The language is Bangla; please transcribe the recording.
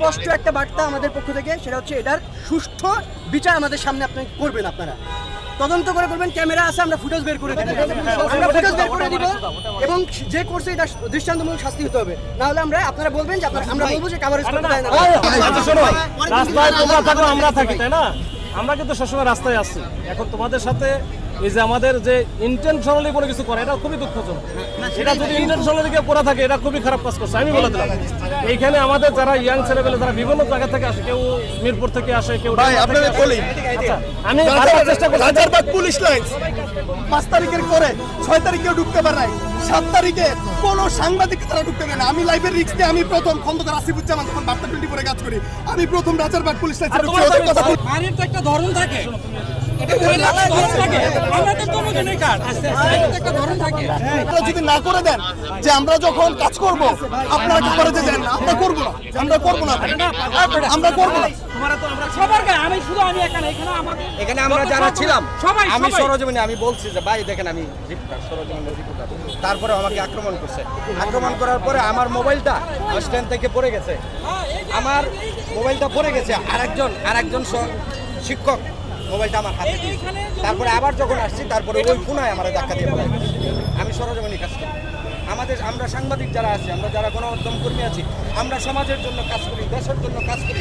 স্পষ্ট একটা বার্তা আমাদের পক্ষ থেকে সেটা হচ্ছে এটার সুষ্ঠু বিচার আমাদের সামনে আপনি করবেন আপনারা। তদন্ত করে করবেন ক্যামেরা আছে আমরা ফুটেজ বের করে দিব। আমরা ফুটেজ বের করে দিব এবং যে করছে এটা দৃষ্টান্তমূলক শাস্তি হতে হবে। না হলে আমরা আপনারা বলবেন যে আপনারা আমরা বলব যে কাভারেজ করতে দেয় না। রাস্তায় তোমরা থাকো আমরা থাকি তাই না? আমরা কিন্তু সবসময় রাস্তায় আসছি এখন তোমাদের সাথে এই যে আমাদের যে ইন্টেনশনালি কোনো কিছু করে এটা খুবই দুঃখজনক। এটা যদি ইন্টেনশনালি কেউ করে থাকে এটা খুবই খারাপ কাজ করছে। আমি বলে দিলাম। এইখানে আমাদের যারা ইয়াং ছেলেপেলে যারা বিভিন্ন জায়গা থেকে আসে কেউ মিরপুর থেকে আসে কেউ। বলি। আচ্ছা, আমি চেষ্টা করছি। রাজারবাগ পুলিশ লাইন পাঁচ তারিখের পরে ছয় তারিখেও ঢুকতে পারে নাই। সাত তারিখে কোনো সাংবাদিক তারা ঢুকতে পারে না। আমি লাইভের রিক্স দিয়ে আমি প্রথম খন্দকার আসিফুজ্জামান তখন বার্তা টোয়েন্টি ফোরে কাজ করি আমি প্রথম রাজারবাগ পুলিশ লাইন কথা একটা ধরন থাকে। যদি না করে দেন যে আমরা যখন কাজ করব আপনারা কি করে দেন আমরা করব না। আমরা করব না। আমরা করব না। তোমার তো আমরা সবার গায়ে আমি শুধু আমি এখানে এখানে আমাদের এখানে আমরা যারা ছিলাম আমি সরজমিনে আমি বলছি যে ভাই দেখেন আমি তারপরে আমাকে আক্রমণ করছে। আক্রমণ করার পরে আমার মোবাইলটা স্ট্যান্ড থেকে পড়ে গেছে। আমার মোবাইলটা পড়ে গেছে। আরেকজন আরেকজন স- শিক্ষক মোবাইলটা আমার হাতে দিয়েছে। তারপরে আবার যখন আসছি তারপরে ওই ফোনায় আমার ধাক্কা দিয়ে পড়ে আমি সরজমিনে কাজ করি। আমাদের আমরা সাংবাদিক যারা আছি আমরা যারা গণমাধ্যম কর্মী আছি আমরা সমাজের জন্য কাজ করি দেশের জন্য কাজ করি।